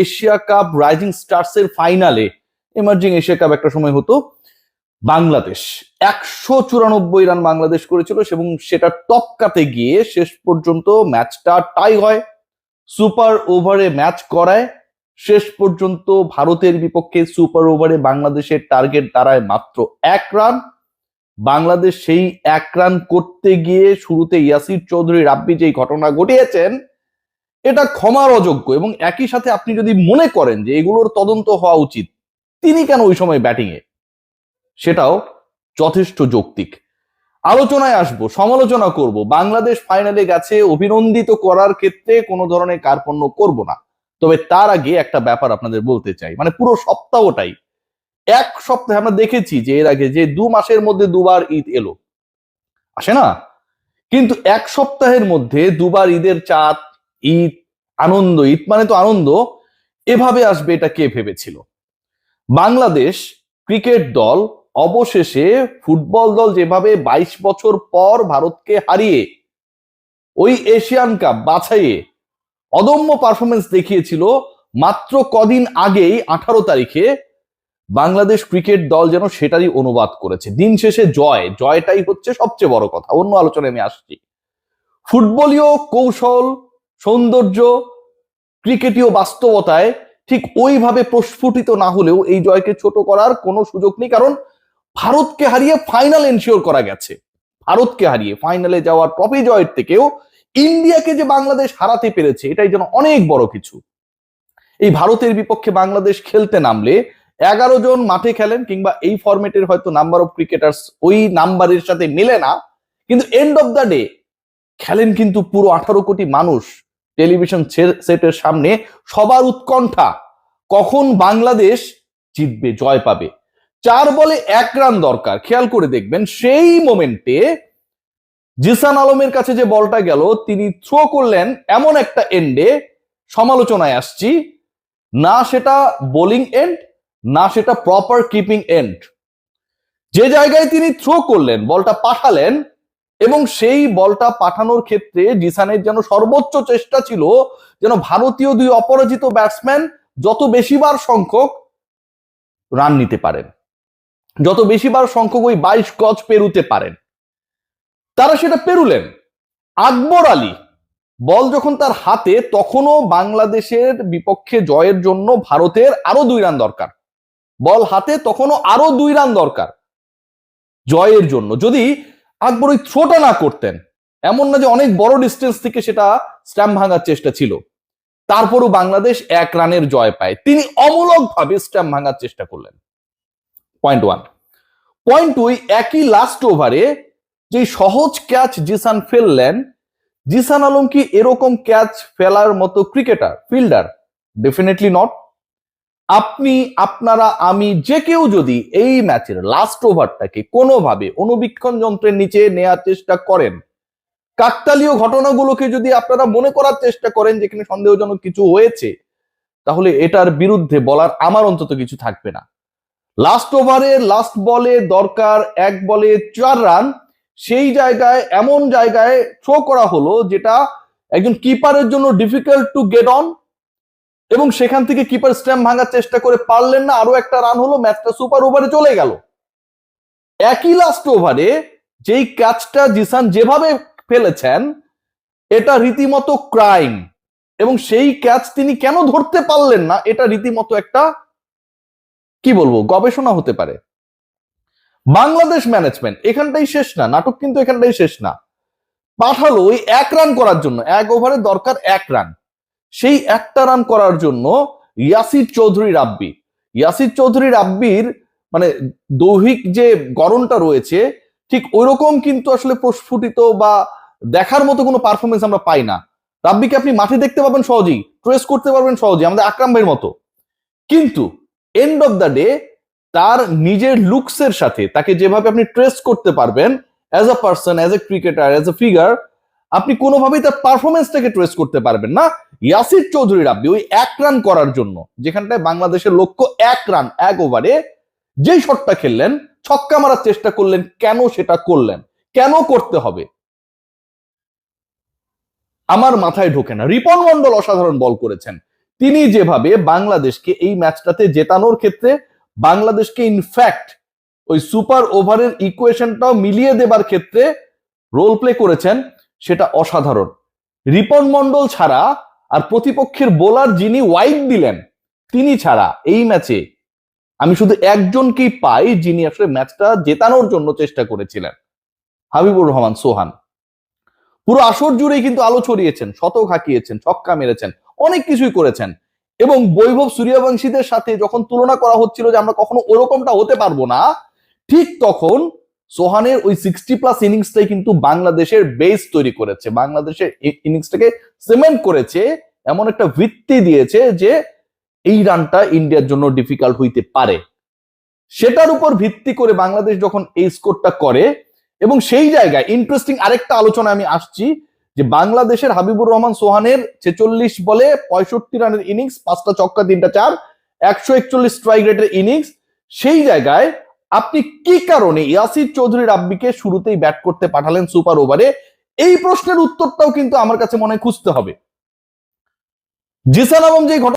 Asia cup rising stars এর ফাইনালে emerging Asia cup একটা সময় হতো বাংলাদেশ। একশো চুরানব্বই রান বাংলাদেশ করেছিল এবং সেটা টপকাতে গিয়ে শেষ পর্যন্ত ম্যাচটা টাই হয় সুপার ওভারে ম্যাচ করায়, শেষ পর্যন্ত ভারতের বিপক্ষে সুপার ওভারে বাংলাদেশের টার্গেট দাঁড়ায় মাত্র এক রান। বাংলাদেশ সেই এক রান করতে গিয়ে শুরুতে ইয়াসির চৌধুরী রাব্বি যেই ঘটনা ঘটিয়েছেন এটা ক্ষমার অযোগ্য এবং একই সাথে আপনি যদি মনে করেন যে এগুলোর তদন্ত হওয়া উচিত, তিনি কেন ওই সময় ব্যাটিং এ? সেটাও যথেষ্ট যৌক্তিক। আলোচনায় আসব, সমালোচনা করব। বাংলাদেশ ফাইনালে গেছে, অভিনন্দিত করার ক্ষেত্রে কোনো ধরনের কার্পণ্য করব না। তবে তার আগে একটা ব্যাপার আপনাদের বলতে চাই মানে পুরো সপ্তাহটাই। এক সপ্তাহে আমরা দেখেছি যে এর আগে যে দু মাসের মধ্যে দুবার ঈদ এলো। আসে না? কিন্তু এক সপ্তাহের মধ্যে দুবার ঈদের চাঁদ, ঈদ আনন্দ, ঈদ মানে তো আনন্দ, এভাবে আসবে এটা কে ভেবেছিল? বাংলাদেশ ক্রিকেট দল অবশেষে ফুটবল দল যেভাবে বাইশ বছর পর ভারতকে হারিয়ে, ওই এশিয়ান কাপ বাছাইয়ে অদম্য পারফরমেন্স দেখিয়েছিল মাত্র কদিন আগেই আঠারো তারিখে বাংলাদেশ ক্রিকেট দল যেন সেটারই অনুবাদ করেছে। দিন শেষে জয়, জয়টাই হচ্ছে সবচেয়ে বড় কথা। অন্য আলোচনায় আমি আসছি। ফুটবলীয় কৌশল, সৌন্দর্য ক্রিকেটীয় বাস্তবতায় ঠিক ওইভাবে প্রস্ফুটিত না হলেও এই জয়কে ছোট করার কোনো সুযোগ নেই, কারণ ভারতকে হারিয়ে ফাইনাল এনশিওর করা গেছে। ভারতকে হারিয়ে ফাইনালে যাওয়ার ট্রফি জয়ের থেকেও ইন্ডিয়াকে যে বাংলাদেশ হারাতে পেরেছে, এটাই যেন অনেক বড় কিছু। এই ভারতের বিপক্ষে বাংলাদেশ খেলতে নামলে এগারো জন মাঠে খেলেন কিংবা এই ফরম্যাটের হয়তো নাম্বার অফ ক্রিকেটার্স ওই নাম্বারের সাথে মেলে না, কিন্তু এন্ড অফ দ্য ডে খেলেন কিন্তু পুরো আঠারো কোটি মানুষ। টেলিভিশন সেটের সামনে সবার উৎকণ্ঠা। কখন বাংলাদেশ জিতবে, জয় পাবে? চার বলে এক রান দরকার। খেয়াল করে দেখবেন, সেই মোমেন্টে জিসান আলমের কাছে যে বলটা গেল, তিনি থ্রো করলেন এমন একটা এন্ডে। সমালোচনায় আসছি, না সেটা বোলিং এন্ড, না সেটা প্রপার কিপিং এন্ড। যে জায়গায় তিনি থ্রো করলেন, বলটা পাঠালেন এবং সেই বলটা পাঠানোর ক্ষেত্রে জিসানের যেন সর্বোচ্চ চেষ্টা ছিল যেন ভারতীয় দুই অপরাজিত ব্যাটসম্যান যত বেশিবার সংখ্যক রান নিতে পারেন। যত বেশিবার সংখ্যক ওই বাইশ গজ পেরুতে পারেন। তারা সেটা পেরুলেন। আকবর আলী, বল যখন তার হাতে, তখনও বাংলাদেশের বিপক্ষে জয়ের জন্য ভারতের আরও দুই রান দরকার। বল হাতে, তখনও আরও দুই রান দরকার জয়ের জন্য। যদি আকবর ওই থ্রোটা না করতেন। এমন না যে অনেক বড় ডিস্টেন্স থেকে সেটা স্ট্যাম্প ভাঙার চেষ্টা ছিল। তারপরও বাংলাদেশ এক রানের জয় পায়। তিনি অমূলকভাবে স্ট্যাম্প ভাঙার চেষ্টা করলেন। পয়েন্ট ওয়ান পয়েন্ট টু একই লাস্ট ওভারে যে সহজ ক্যাচ জিসান ফেললেন, জিসান আলম কি এরকম ক্যাচ ফেলার মতো ক্রিকেটার ফিল্ডার ডেফিনেটলি নট আপনি, আপনারা, আমি, যে কেউ যদি এই ম্যাচের লাস্ট ওভারটাকে কোনোভাবে অনুবীক্ষণ যন্ত্রের নিচে নেয়ার চেষ্টা করেন, কাকতালীয় ঘটনাগুলোকে যদি আপনারা মনে করার চেষ্টা করেন যেখানে সন্দেহজনক কিছু হয়েছে, তাহলে এটার বিরুদ্ধে বলার আমার অন্তত কিছু থাকবে না। লাস্ট ওভারে লাস্ট বলে দরকার এক বলে চার রান, সেই জায়গায়, এমন জায়গায় থ্রো করা হলো যেটা একজন কিপারের জন্য ডিফিকাল্ট টু গেট অন এবং সেখান থেকে কিপার স্ট্যাম্প ভাঙার চেষ্টা করে পারলেন না, আরও একটা রান হলো ম্যাচটা সুপার ওভারে চলে গেল। একই লাস্ট ওভারে যেই ক্যাচটা জিসান যেভাবে ফেলেছেন, এটা রীতিমতো ক্রাইম এবং সেই ক্যাচ তিনি কেন ধরতে পারলেন না, এটা রীতিমতো একটা, কি বলব, গবেষণা হতে পারে। বাংলাদেশ ম্যানেজমেন্ট এখানটাই শেষ না, নাটক কিন্তু এখানটাই শেষ না। পাঠালো ওই এক রান করার জন্য, এক ওভারে দরকার এক রান সেই একটা রান করার জন্য ইয়াসির চৌধুরী রাব্বি। ইয়াসির চৌধুরী রাব্বির মানে দৈহিক যে গরমটা রয়েছে, ঠিক ওইরকম কিন্তু আসলে প্রস্ফুটিত বা দেখার মতো কোনো পারফরমেন্স আমরা পাই না। রাব্বিকে আপনি মাঠে দেখতে পাবেন সহজেই ট্রেস করতে পারবেন সহজেই, আমাদের আকরাম ভাইয়ের মতো। কিন্তু এন্ড অফ দ্য ডে তার নিজের লুকসের সাথে, তাকে যেভাবে আপনি ট্রেস করতে পারবেন as a person as a cricketer as a figure আপনি কোনোভাবেই তার পারফরমেন্সটাকে ট্রেস করতে পারবেন না। ইয়াসির চৌধুরী রাব্বি ওই এক রান করার জন্য, যেখানটায় বাংলাদেশের লক্ষ্য এক রান এক ওভারে যেই শটটা খেললেন, ছক্কা মারার চেষ্টা করলেন, কেন সেটা করলেন? কেন করতে হবে? আমার মাথায় ঢোকে না। রিপন মন্ডল অসাধারণ বল করেছেন। তিনি যেভাবে বাংলাদেশকে এই ম্যাচটাতে জেতানোর ক্ষেত্রে বাংলাদেশকে ইনফ্যাক্ট ওই সুপার ওভারের ইকুয়েশনটাও মিলিয়ে দেবার ক্ষেত্রে রোল প্লে করেছেন, সেটা অসাধারণ। রিপন মন্ডল ছাড়া আর প্রতিপক্ষের বোলার যিনি ওয়াইড দিলেন, তিনি ছাড়া এই ম্যাচে আমি শুধু একজনকেই পাই যিনি আসলে ম্যাচটা জেতানোর জন্য চেষ্টা করেছিলেন। হাবিবুর রহমান, সোহান। পুরো আসর জুড়েই কিন্তু আলো ছড়িয়েছেন, শতক হাঁকিয়েছেন, ছক্কা মেরেছেন, অনেক কিছুই করেছেন। এবং বৈভব সূর্যবংশীদের সাথে যখন তুলনা করা হচ্ছিল যে আমরা কখনো ওরকমটা হতে পারব না, ঠিক তখন সোহানের ওই সিক্সটি প্লাস ইনিংসটাই কিন্তু বাংলাদেশের বেস তৈরি করেছে। বাংলাদেশের ইনিংসটাকে সিমেন্ট করেছে, এমন একটা ভিত্তি দিয়েছে যে এই রানটা ইন্ডিয়ার জন্য ডিফিকাল্ট হইতে পারে। সেটার উপর ভিত্তি করে বাংলাদেশ যখন এই স্কোরটা করে, এবং সেই জায়গায় ইন্টারেস্টিং আরেকটা আলোচনা আমি আসছি যে বাংলাদেশের হাবিবুর রহমান সোহানের ছেচল্লিশ বলে পঁয়ষট্টি রানের ইনিংস পাঁচটা চক্কা তিনটা চার, একশো একচল্লিশ স্ট্রাইক রেটের ইনিংস সেই জায়গায় আপনি কি কারণে ইয়াসির চৌধুরী রাব্বিকে শুরুতেই ব্যাট করতে পাঠালেন সুপার ওভারে এই প্রশ্নের উত্তরটাও কিন্তু আমার কাছে মনে খুঁজতে হবে। জিসান আলম যে ঘটনা